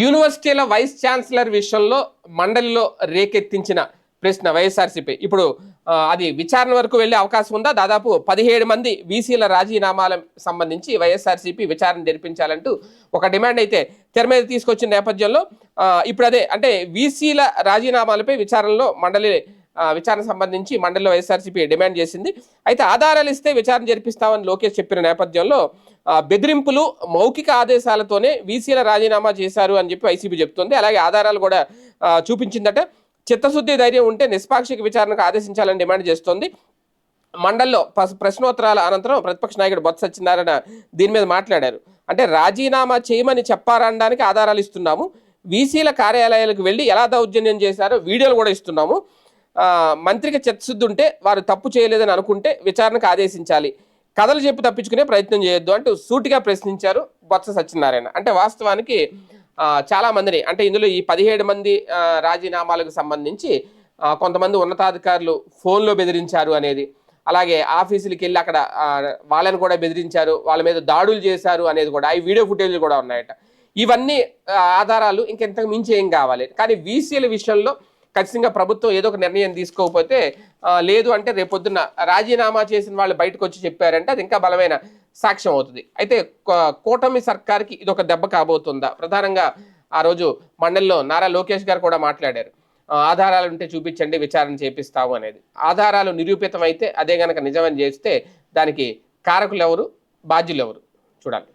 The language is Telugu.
యూనివర్సిటీల వైస్ ఛాన్సలర్ విషయంలో మండలిలో రేకెత్తించిన ప్రశ్న వైఎస్ఆర్సీపీ. ఇప్పుడు అది విచారణ వరకు వెళ్ళే అవకాశం ఉందా? దాదాపు పదిహేడు మంది వీసీల రాజీనామాలకు సంబంధించి వైఎస్ఆర్సీపీ విచారణ జరిపించాలంటూ ఒక డిమాండ్ అయితే తెర మీద తీసుకొచ్చిన నేపథ్యంలో ఇప్పుడు అదే అంటే వీసీల రాజీనామాలపై విచారణలో మండలి విచారణ సంబంధించి మండలిలో వైఎస్ఆర్సీపీ డిమాండ్ చేసింది. అయితే ఆధారాలు ఇస్తే విచారణ జరిపిస్తామని లోకేష్ చెప్పిన నేపథ్యంలో బెదిరింపులు మౌఖిక ఆదేశాలతోనే వీసీల రాజీనామా చేశారు అని చెప్పి వైసీపీ చెప్తుంది. అలాగే ఆధారాలు కూడా చూపించిందట. చిత్తశుద్ధి ధైర్యం ఉంటే నిష్పాక్షిక విచారణకు ఆదేశించాలని డిమాండ్ చేస్తోంది. మండల్లో ప్రశ్నోత్తరాల అనంతరం ప్రతిపక్ష నాయకుడు బొత్స సత్యనారాయణ దీని మీద మాట్లాడారు. అంటే రాజీనామా చేయమని చెప్పారనడానికి ఆధారాలు ఇస్తున్నాము. వీసీల కార్యాలయాలకు వెళ్ళి ఎలా దౌర్జన్యం చేశారో వీడియోలు కూడా ఇస్తున్నాము. మంత్రికి చిత్తశుద్ధి ఉంటే వారు తప్పు చేయలేదని అనుకుంటే విచారణకు ఆదేశించాలి. కథలు చెప్పి తప్పించుకునే ప్రయత్నం చేయొద్దు అంటూ సూటిగా ప్రశ్నించారు బొత్స సత్యనారాయణ. అంటే వాస్తవానికి చాలామందిని చాలా మందిని అంటే ఇందులో ఈ పదిహేడు మంది రాజీనామాలకు సంబంధించి కొంతమంది ఉన్నతాధికారులు ఫోన్లో బెదిరించారు అనేది. అలాగే ఆఫీసులకి వెళ్ళి అక్కడ వాళ్ళని కూడా బెదిరించారు వాళ్ళ మీద దాడులు చేశారు అనేది కూడా ఈ వీడియో ఫుటేజ్లు కూడా ఉన్నాయట. ఇవన్నీ ఆధారాలు ఇంకెంతకు మించి ఏం కావాలి. కానీ వీసీల విషయంలో ఖచ్చితంగా ప్రభుత్వం ఏదో ఒక నిర్ణయం తీసుకోకపోతే లేదు అంటే రేపొద్దున రాజీనామా చేసిన వాళ్ళు బయటకు వచ్చి చెప్పారంటే అది ఇంకా బలమైన సాక్ష్యం అవుతుంది. అయితే కూటమి సర్కార్కి ఇది ఒక దెబ్బ కాబోతుందా? ప్రధానంగా ఆ రోజు మండలిలో నారా లోకేష్ గారు కూడా మాట్లాడారు. ఆధారాలు ఉంటే చూపించండి విచారణ చేపిస్తాము అనేది. ఆధారాలు నిరూపితం అయితే అదే గనక నిజమని చేస్తే దానికి కారకులు ఎవరు బాధ్యులు ఎవరు చూడాలి.